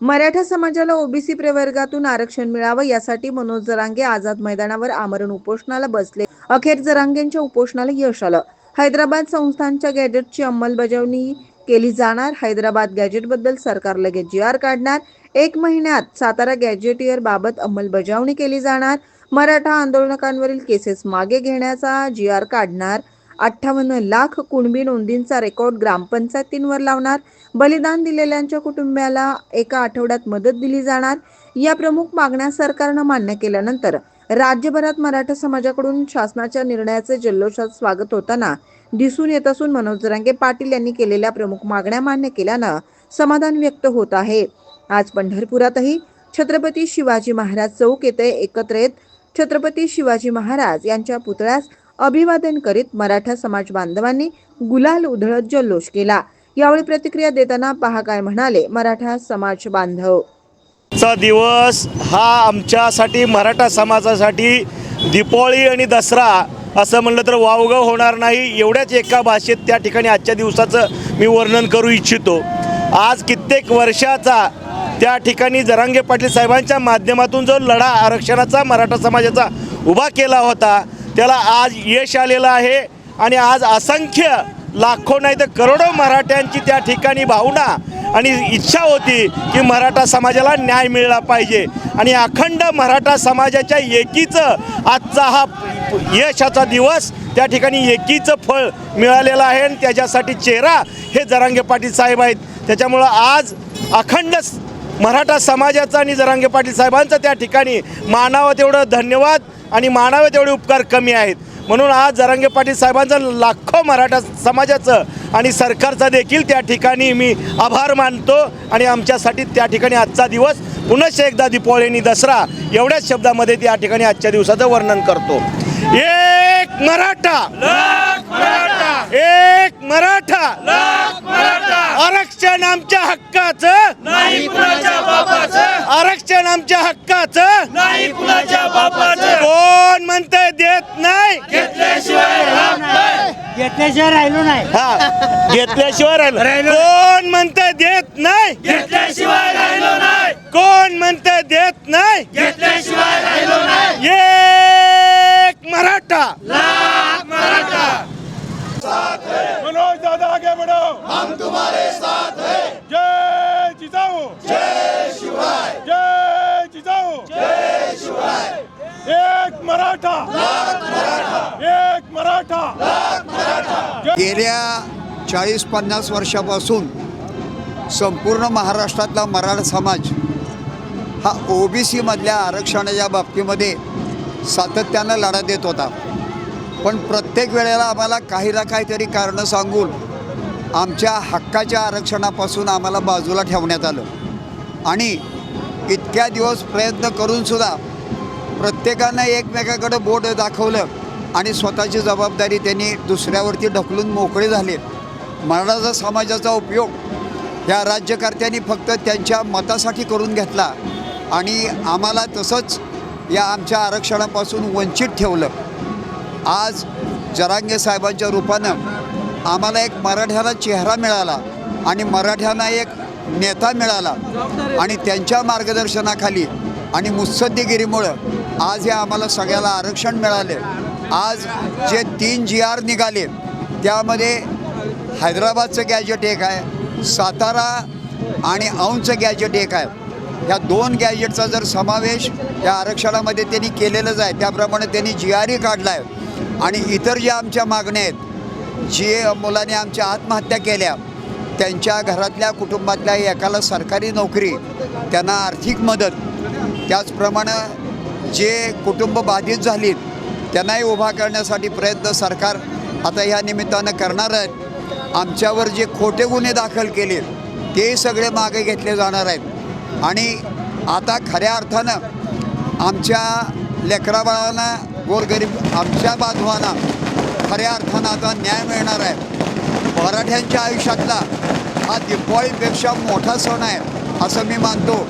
मराठा समाजाला ओबीसी प्रवर्गातून आरक्षण मिळावं यासाठी मनोज जरांगे आझाद मैदानावर आमरण उपोषणाला बसले. अखेर जरांगेंच्या उपोषणाला यश आलं. हैदराबाद संस्थांच्या गॅजेटची अंमलबजावणी केली जाणार. हैदराबाद गॅजेटबद्दल सरकार लगेच जी आर काढणार. एक महिन्यात सातारा गॅजेटियर बाबत अंमलबजावणी केली जाणार. मराठा आंदोलकांवरील केसेस मागे घेण्याचा जी आर काढणार. अठ्ठावन्न लाख कुणबी नोंदींचा रेकॉर्ड ग्रामपंचायतींवर लावणार. बलिदान दिलेल्यांच्या कुटुंबियाला एका आठवड्यात मदत दिली जाणार. या प्रमुख मागण्या सरकारनं मान्य केल्यानंतर राज्यभरात मराठा समाजाकडून शासनाच्या निर्णयाचे जल्लोषात स्वागत होताना दिसून येत असून मनोज जरांगे पाटील यांनी केलेल्या प्रमुख मागण्या मान्य केल्यानं समाधान व्यक्त होत आहे. आज पंढरपुरातही छत्रपती शिवाजी महाराज चौक येथे एकत्र येत छत्रपती शिवाजी महाराज यांच्या पुतळ्यास अभिवादन करीत मराठा समाज बांधवांनी गुलाल उधळत जल्लोष केला. यावेळी प्रतिक्रिया देताना पहा काय म्हणाले मराठा समाज बांधव. चा दिवस हा आमच्यासाठी मराठा समाजासाठी दीपावळी आणि दसरा असं म्हणलं तर वावगं होणार नाही. एवढ्याच एका भाषेत त्या ठिकाणी आजच्या दिवसाचं मी वर्णन करू इच्छितो. आज कित्येक वर्षाचा त्या ठिकाणी जरांगे पाटील साहेबांच्या माध्यमातून जो लढा आरक्षणाचा मराठा समाजाचा उभा केला होता त्याला आज यश आलेलं आहे आणि आज असंख्य लाखो नाही तर करोडो मराठ्यांची त्या ठिकाणी भावना आणि इच्छा होती की मराठा समाजाला न्याय मिळाला पाहिजे. आणि अखंड मराठा समाजाच्या एकीचं आजचा हा यशाचा दिवस त्या ठिकाणी एकीचं फळ मिळालेलं आहे आणि त्याच्यासाठी चेहरा हे जरांगे पाटील साहेब आहेत. त्याच्यामुळं आज अखंड मराठा समाजाचा आणि जरांगे पाटील साहेबांचा त्या ठिकाणी मानावं तेवढं धन्यवाद आणि मानावं तेवढे उपकार कमी आहेत. म्हणून आज जरांगे पाटील साहेबांचं लाखो मराठा समाजाचं आणि सरकारचा देखील त्या ठिकाणी मी आभार मानतो आणि आमच्यासाठी त्या ठिकाणी आजचा दिवस पुनश्च एकदा दीपावली आणि दसरा एवढ्याच शब्दामध्ये त्या ठिकाणी आजच्या दिवसाचं वर्णन करतो. एक मराठा एक मराठा आरक्षण आमच्या हक्काचं नाही कुणाच्या बापाचं आरक्षण आमच्या हक्काचं नाही कुणाच्या बापाचं कोण म्हणतंय देत नाही? घेतल्याशिवाय राहत नाही. घेतल्याशिवाय राहिलो नाही. हा घेतल्याशिवाय राहिलं. राहिलं. कोण म्हणतंय देत नाही? घेतल्याशिवाय राहिलो नाही. कोण म्हणतंय देत नाही? घेतल्याशिवाय राहिलो नाही एक मराठा लाख मराठा मनोज दादा आगे बढ़ो हम तुम्हारे साथ हैं जय जिजाऊ जय शिवाय जय जिजाऊ जय शिवाय एक मराठा एक मराठा गेल्या चाळीस पन्नास वर्षापासून संपूर्ण महाराष्ट्रातला मराठा समाज हा ओ बी सीमधल्या आरक्षणाच्या बाबतीमध्ये सातत्यानं लढा देत होता. पण प्रत्येक वेळेला आम्हाला काही ना काहीतरी कारणं सांगून आमच्या हक्काच्या आरक्षणापासून आम्हाला बाजूला ठेवण्यात आलं. आणि इतक्या दिवस प्रयत्न करूनसुद्धा प्रत्येकानं एकमेकाकडं बोट दाखवलं. आणि स्वतःची जबाबदारी त्यांनी दुसऱ्यावरती ढकलून मोकळे झाले. मराठा समाजाचा उपयोग या राज्यकर्त्यांनी फक्त त्यांच्या मतासाठी करून घेतला आणि आम्हाला तसंच या आमच्या आरक्षणापासून वंचित ठेवलं. आज जरांगे साहेबांच्या रूपानं आम्हाला एक मराठ्याला चेहरा मिळाला आणि मराठ्यांना एक नेता मिळाला आणि त्यांच्या मार्गदर्शनाखाली आणि मुत्सद्देगिरीमुळं आज हे आम्हाला सगळ्याला आरक्षण मिळाले. आज जे तीन जी आर निघाले त्यामध्ये हैदराबादचं गॅजेट एक आहे सातारा आणि औंधचं गॅजेट एक आहे. ह्या दोन गॅजेटचा जर समावेश या आरक्षणामध्ये त्यांनी केलेलंच आहे त्याप्रमाणे त्यांनी जी आरही काढला आहे. आणि इतर ज्या आमच्या मागण्या आहेत जे मुलाने आमच्या आत्महत्या केल्या त्यांच्या घरातल्या कुटुंबातल्या एकाला सरकारी नोकरी त्यांना आर्थिक मदत त्याचप्रमाणे जे कुटुंब बाधित झालीत त्यांनाही उभा करण्यासाठी प्रयत्न सरकार आता ह्या निमित्तानं करणार आहेत. आमच्यावर जे खोटे गुन्हे दाखल केले ते सगळे मागे घेतले जाणार आहेत. आणि आता खऱ्या अर्थानं आमच्या लेकराबाळांना गोरगरीब आमच्या बांधवांना खऱ्या अर्थानं आता न्याय मिळणार आहे. मराठ्यांच्या आयुष्यातला हा दिपावळीपेक्षा मोठा सण आहे असं मी मानतो.